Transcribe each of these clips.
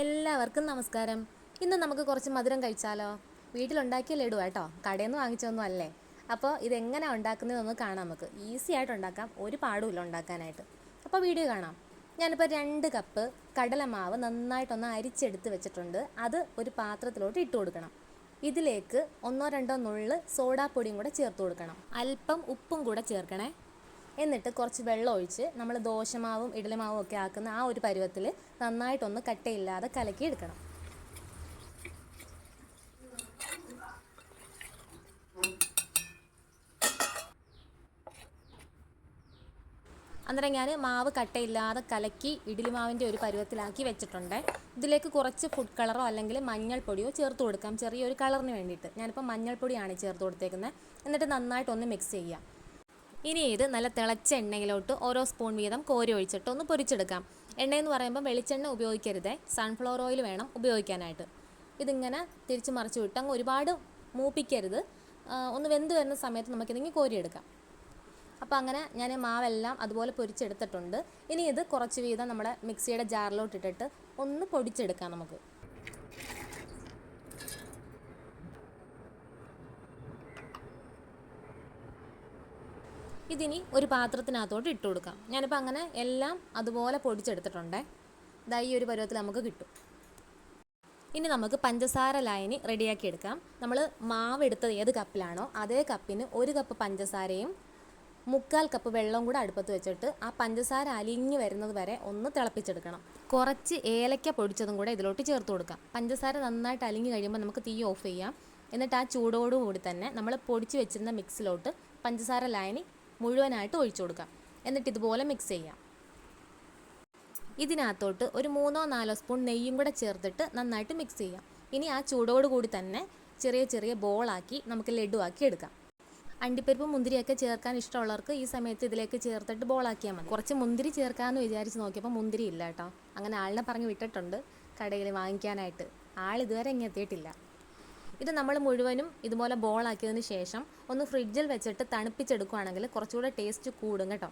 എല്ലാവർക്കും നമസ്കാരം. ഇന്ന് നമുക്ക് കുറച്ച് മധുരം കഴിച്ചാലോ? വീട്ടിലുണ്ടാക്കിയ ലഡു കേട്ടോ കടയിൽ നിന്ന് വാങ്ങിച്ചൊന്നും അല്ലേ അപ്പോൾ ഇതെങ്ങനെ ഉണ്ടാക്കുന്നതെന്ന് കാണാം നമുക്ക്. ഈസി ആയിട്ട് ഉണ്ടാക്കാം. ഒരു പാടുമില്ല ഉണ്ടാക്കാനായിട്ട്. അപ്പോൾ വീഡിയോ കാണാം. ഞാനിപ്പോൾ രണ്ട് കപ്പ് കടലമാവ് നന്നായിട്ടൊന്ന് അരിച്ചെടുത്ത് വെച്ചിട്ടുണ്ട്. അത് ഒരു പാത്രത്തിലോട്ട് ഇട്ട് കൊടുക്കണം. ഇതിലേക്ക് ഒന്നോ രണ്ടോ നുള്ള് സോഡാപ്പൊടിയും കൂടെ ചേർത്ത് കൊടുക്കണം. അല്പം ഉപ്പും കൂടെ ചേർക്കണേ. എന്നിട്ട് കുറച്ച് വെള്ളം ഒഴിച്ച് നമ്മൾ ദോശമാവും ഇഡലിമാവും ഒക്കെ ആക്കുന്ന ആ ഒരു പരുവത്തിൽ നന്നായിട്ടൊന്ന് കട്ടയില്ലാതെ കലക്കി എടുക്കണം. അന്നേരം ഞാൻ മാവ് കട്ടയില്ലാതെ കലക്കി ഇഡ്ഡലി മാവിന്റെ ഒരു പരുവത്തിലാക്കി വെച്ചിട്ടുണ്ട്. ഇതിലേക്ക് കുറച്ച് ഫുഡ് കളറോ അല്ലെങ്കിൽ മഞ്ഞൾപ്പൊടിയോ ചേർത്ത് കൊടുക്കാം. ചെറിയൊരു കളറിന് വേണ്ടിയിട്ട്. ഞാനിപ്പോൾ മഞ്ഞൾപ്പൊടിയാണ് ചേർത്ത് കൊടുത്തേക്കുന്നത് എന്നിട്ട് നന്നായിട്ടൊന്ന് മിക്സ് ചെയ്യാം. ഇനി ഇത് നല്ല തിളച്ച എണ്ണയിലോട്ട് ഓരോ സ്പൂൺ വീതം കോരി ഒഴിച്ചിട്ട് ഒന്ന് പൊരിച്ചെടുക്കാം. എണ്ണയെന്ന് പറയുമ്പോൾ വെളിച്ചെണ്ണ ഉപയോഗിക്കരുതേ. സൺഫ്ലവർ ഓയിൽ വേണം ഉപയോഗിക്കാനായിട്ട്. ഇതിങ്ങനെ തിരിച്ച് മറിച്ച് വിട്ട് അങ്ങ് ഒരുപാട് മൂപ്പിക്കരുത്. ഒന്ന് വെന്ത് വരുന്ന സമയത്ത് നമുക്കിതെങ്കിൽ കോരിയെടുക്കാം. അപ്പോൾ അങ്ങനെ ഞാൻ മാവെല്ലാം അതുപോലെ പൊരിച്ചെടുത്തിട്ടുണ്ട്. ഇനി ഇത് കുറച്ച് വീതം നമ്മുടെ മിക്സിയുടെ ജാറിലോട്ട് ഇട്ടിട്ട് ഒന്ന് പൊടിച്ചെടുക്കാം നമുക്ക്. ഇതിനി ഒരു പാത്രത്തിനകത്തോട്ട് ഇട്ട് കൊടുക്കാം. ഞാനിപ്പോൾ അങ്ങനെ എല്ലാം അതുപോലെ പൊടിച്ചെടുത്തിട്ടുണ്ടേ. ഇതായി ഒരു പരുവത്തിൽ നമുക്ക് കിട്ടും. ഇനി നമുക്ക് പഞ്ചസാര ലായനി റെഡിയാക്കി എടുക്കാം. നമ്മൾ മാവ് എടുത്തത് ഏത് കപ്പിലാണോ അതേ കപ്പിന് ഒരു കപ്പ് പഞ്ചസാരയും മുക്കാൽ കപ്പ് വെള്ളം കൂടെ അടുപ്പത്ത് വെച്ചിട്ട് ആ പഞ്ചസാര അലിഞ്ഞ് വരുന്നത് വരെ ഒന്ന് തിളപ്പിച്ചെടുക്കണം. കുറച്ച് ഏലക്ക പൊടിച്ചതും കൂടെ ഇതിലോട്ട് ചേർത്ത് കൊടുക്കാം. പഞ്ചസാര നന്നായിട്ട് അലിഞ്ഞ് കഴിയുമ്പോൾ നമുക്ക് തീ ഓഫ് ചെയ്യാം. എന്നിട്ട് ആ ചൂടോടുകൂടി തന്നെ നമ്മൾ പൊടിച്ച് വെച്ചിരുന്ന മിക്സിലോട്ട് പഞ്ചസാര ലായനി മുഴുവനായിട്ട് ഒഴിച്ചു കൊടുക്കാം. എന്നിട്ട് ഇതുപോലെ മിക്സ് ചെയ്യാം. ഇതിനകത്തോട്ട് ഒരു മൂന്നോ നാലോ സ്പൂൺ നെയ്യും കൂടെ ചേർത്തിട്ട് നന്നായിട്ട് മിക്സ് ചെയ്യാം. ഇനി ആ ചൂടോട് കൂടി തന്നെ ചെറിയ ചെറിയ ബോളാക്കി നമുക്ക് ലഡുവാക്കി എടുക്കാം. അണ്ടിപ്പരിപ്പ് മുന്തിരിയൊക്കെ ചേർക്കാൻ ഇഷ്ടമുള്ളവർക്ക് ഈ സമയത്ത് ഇതിലേക്ക് ചേർത്തിട്ട് ബോളാക്കിയാൽ മതി. കുറച്ച് മുന്തിരി ചേർക്കാമെന്ന് വിചാരിച്ച് നോക്കിയപ്പോൾ മുന്തിരി ഇല്ല കേട്ടോ. അങ്ങനെ ആളിനെ പറഞ്ഞ് വിട്ടിട്ടുണ്ട് കടയിൽ വാങ്ങിക്കാനായിട്ട്. ആൾ ഇതുവരെ ഇങ്ങനെ എത്തിയിട്ടില്ല. ഇത് നമ്മൾ മുഴുവനും ഇതുപോലെ ബോളാക്കിയതിന് ശേഷം ഒന്ന് ഫ്രിഡ്ജിൽ വെച്ചിട്ട് തണുപ്പിച്ചെടുക്കുകയാണെങ്കിൽ കുറച്ചുകൂടെ ടേസ്റ്റ് കൂടും കേട്ടോ.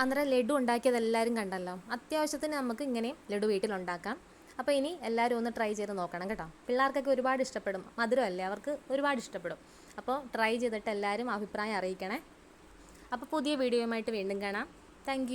അന്നേരം ലഡു ഉണ്ടാക്കിയത് എല്ലാവരും കണ്ടല്ലോ. അത്യാവശ്യത്തിന് നമുക്ക് ഇങ്ങനെയും ലഡു വീട്ടിലുണ്ടാക്കാം അപ്പോൾ ഇനി എല്ലാവരും ഒന്ന് ട്രൈ ചെയ്ത് നോക്കണം കേട്ടോ. പിള്ളേർക്കൊക്കെ ഒരുപാട് ഇഷ്ടപ്പെടും. മധുരമല്ലേ? അവർക്ക് ഒരുപാട് ഇഷ്ടപ്പെടും. അപ്പോൾ ട്രൈ ചെയ്തിട്ട് എല്ലാവരും അഭിപ്രായം അറിയിക്കണേ. അപ്പോൾ പുതിയ വീഡിയോയുമായിട്ട് വീണ്ടും കാണാം. താങ്ക്